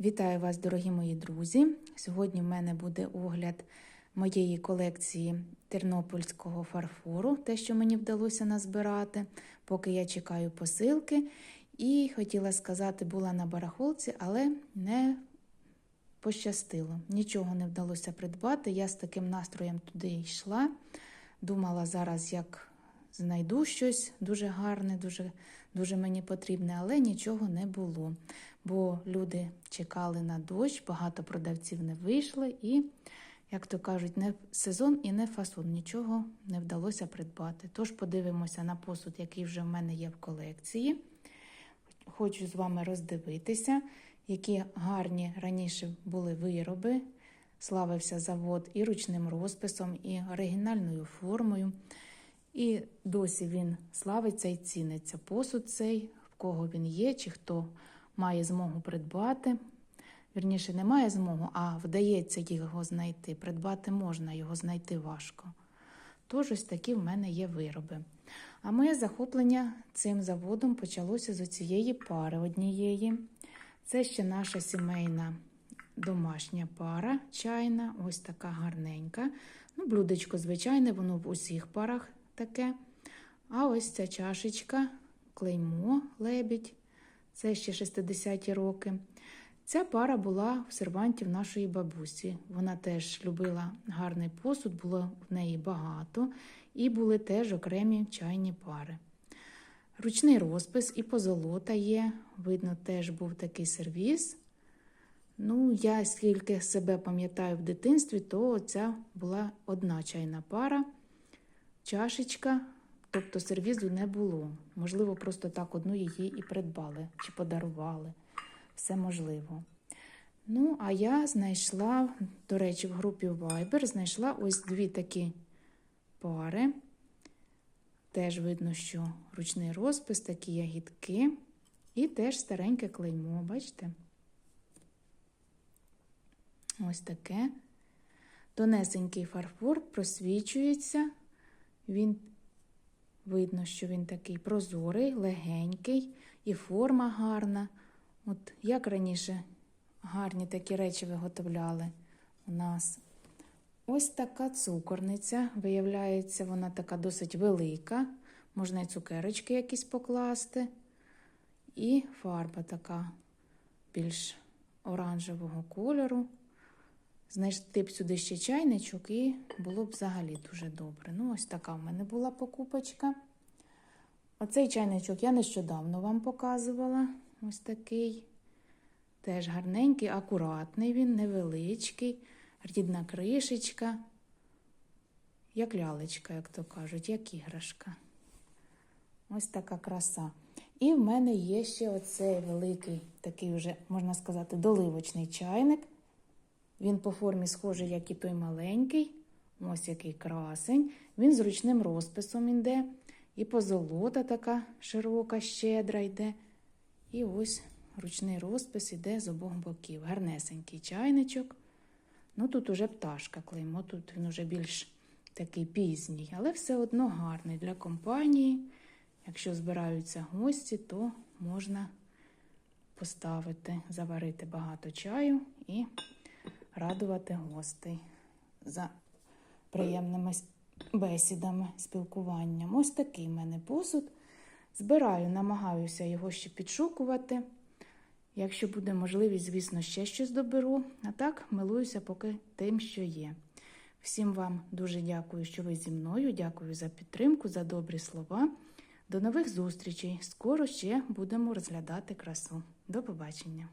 Вітаю вас, дорогі мої друзі! Сьогодні в мене буде огляд моєї колекції тернопільського фарфору, те, що мені вдалося назбирати, поки я чекаю посилки. І хотіла сказати, була на барахолці, але не пощастило. Нічого не вдалося придбати. Я з таким настроєм туди йшла. Думала зараз, як знайду щось дуже гарне, дуже, дуже мені потрібне, але нічого не було. Бо люди чекали на дощ, багато продавців не вийшли, і, як то кажуть, не сезон і не фасон. Нічого не вдалося придбати. Тож подивимося на посуд, який вже в мене є в колекції. Хочу з вами роздивитися, які гарні раніше були вироби. Славився завод і ручним розписом, і оригінальною формою. І досі він славиться і ціниться. Посуд цей, в кого він є, чи хто має змогу придбати. Вірніше, не має змогу, а вдається його знайти. Придбати можна, його знайти важко. Тож ось такі в мене є вироби. А моє захоплення цим заводом почалося з цієї пари однієї. Це ще наша сімейна домашня пара чайна, ось така гарненька. Ну, Блюдечко, звичайне, воно в усіх парах таке. А ось ця чашечка, клеймо, лебідь. Це ще 60-ті роки. Ця пара була в сервантів нашої бабусі. Вона теж любила гарний посуд, було в неї багато, і були теж окремі чайні пари. Ручний розпис і позолота є. Видно, теж був такий сервіс. Ну, я скільки себе пам'ятаю в дитинстві, то ця була одна чайна пара, чашечка, тобто сервізу не було. Можливо, просто так одну її і придбали чи подарували. Все можливо. Ну, а я знайшла, до речі, в групі Viber знайшла ось дві такі пари. Теж видно, що ручний розпис, такі ягідки, і теж стареньке клеймо, бачите? Ось таке. Тонесенький фарфор просвічується. Він видно, що він такий прозорий, легенький, і форма гарна. От як раніше гарні такі речі виготовляли у нас. Ось така цукорниця. Виявляється, вона така досить велика. Можна і цукерочки якісь покласти. І фарба така більш оранжевого кольору. Знайти б сюди ще чайничок, і було б взагалі дуже добре. Ну, ось така в мене була покупочка. Оцей чайничок я нещодавно вам показувала. Ось такий. Теж гарненький, акуратний він, невеличкий, рідна кришечка, як лялечка, як то кажуть, як іграшка. Ось така краса. І в мене є ще оцей великий, такий вже, можна сказати, доливочний чайник. Він по формі схожий, як і той маленький. Ось який красень. Він з ручним розписом йде. І позолота така широка, щедра йде. І ось ручний розпис іде з обох боків. Гарнесенький чайничок. Ну тут уже пташка клеймо, тут він уже більш такий пізній, але все одно гарний для компанії. Якщо збираються гості, то можна поставити, заварити багато чаю і радувати гостей за приємними бесідами, спілкуванням. Ось такий в мене посуд. Збираю, намагаюся його ще підшукувати. Якщо буде можливість, звісно, ще щось доберу. А так, милуюся поки тим, що є. Всім вам дуже дякую, що ви зі мною. Дякую за підтримку, за добрі слова. До нових зустрічей. Скоро ще будемо розглядати красу. До побачення!